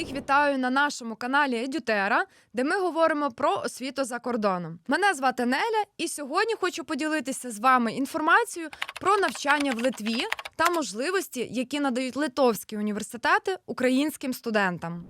Всіх вітаю на нашому каналі Едютера, де ми говоримо про освіту за кордоном. Мене звати Неля, і сьогодні хочу поділитися з вами інформацією про навчання в Литві та можливості, які надають литовські університети українським студентам.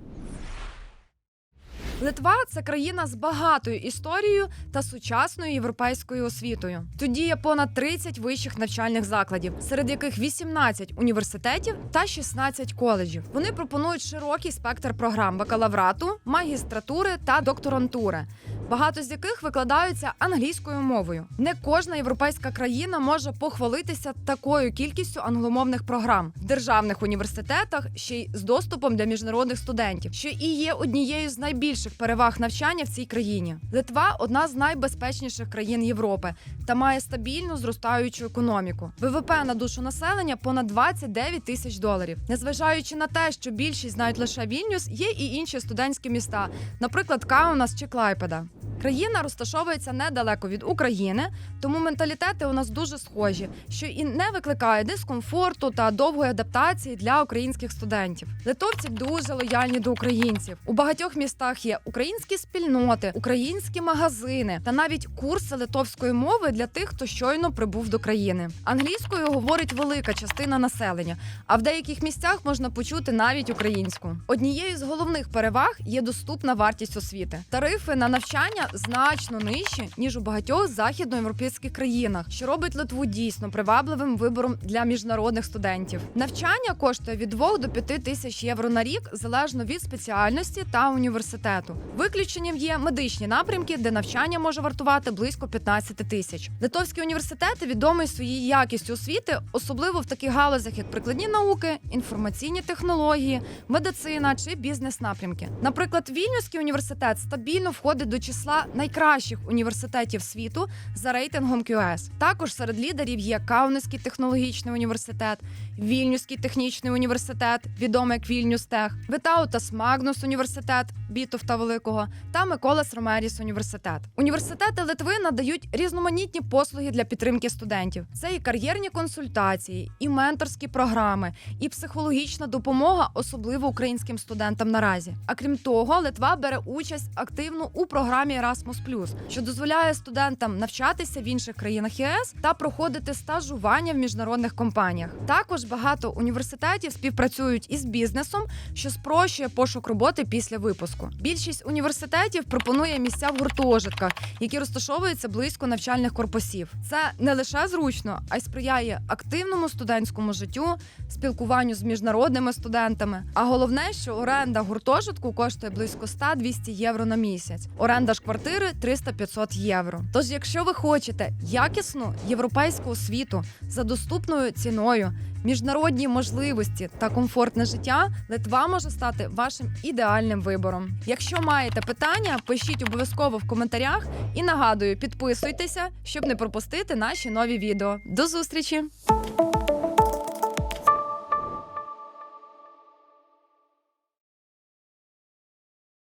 Литва це країна з багатою історією та сучасною європейською освітою. Тут діє понад 30 вищих навчальних закладів, серед яких 18 університетів та 16 коледжів. Вони пропонують широкий спектр програм бакалаврату, магістратури та докторантури. Багато з яких викладаються англійською мовою. Не кожна європейська країна може похвалитися такою кількістю англомовних програм в державних університетах, ще й з доступом для міжнародних студентів, що і є однією з найбільших переваг навчання в цій країні. Литва одна з найбезпечніших країн Європи та має стабільну зростаючу економіку. ВВП на душу населення понад 29 тисяч доларів. Незважаючи на те, що більшість знають лише Вільнюс, є і інші студентські міста, наприклад, Каунас чи Клайпеда. Країна розташовується недалеко від України, тому менталітети у нас дуже схожі, що і не викликає дискомфорту та довгої адаптації для українських студентів. Литовці дуже лояльні до українців. У багатьох містах є українські спільноти, українські магазини та навіть курси литовської мови для тих, хто щойно прибув до країни. Англійською говорить велика частина населення, а в деяких місцях можна почути навіть українську. Однією з головних переваг є доступна вартість освіти. Тарифи на навчання значно нижчі ніж у багатьох західноєвропейських країнах, що робить Литву дійсно привабливим вибором для міжнародних студентів. Навчання коштує від 2 до 5 тисяч євро на рік залежно від спеціальності та університету. Виключенням є медичні напрямки, де навчання може вартувати близько 15 тисяч. Литовські університети відомі своєю якістю освіти, особливо в таких галузях, як прикладні науки, інформаційні технології, медицина чи бізнес-напрямки. Наприклад, Вільнюський університет стабільно входить до числа найкращих університетів світу за рейтингом QS. Також серед лідерів є Каунський технологічний університет, Вільнюський технічний університет, відомий як Вільнюстех, Витаутас Магнус університет Бітовта Великого та Миколас Ромеріс університет. Університети Литви надають різноманітні послуги для підтримки студентів. Це і кар'єрні консультації, і менторські програми, і психологічна допомога, особливо українським студентам наразі. А крім того, Литва бере участь активно у програмі Erasmus+, що дозволяє студентам навчатися в інших країнах ЄС та проходити стажування в міжнародних компаніях. Також багато університетів співпрацюють із бізнесом, що спрощує пошук роботи після випуску. Більшість університетів пропонує місця в гуртожитках, які розташовуються близько навчальних корпусів. Це не лише зручно, а й сприяє активному студентському життю, спілкуванню з міжнародними студентами. А головне, що оренда гуртожитку коштує близько 100-200 євро на місяць. Оренда ж квартири 300-500 євро. Тож, якщо ви хочете якісну європейську освіту за доступною ціною, міжнародні можливості та комфортне життя, Литва може стати вашим ідеальним вибором. Якщо маєте питання, пишіть обов'язково в коментарях і нагадую, підписуйтеся, щоб не пропустити наші нові відео. До зустрічі!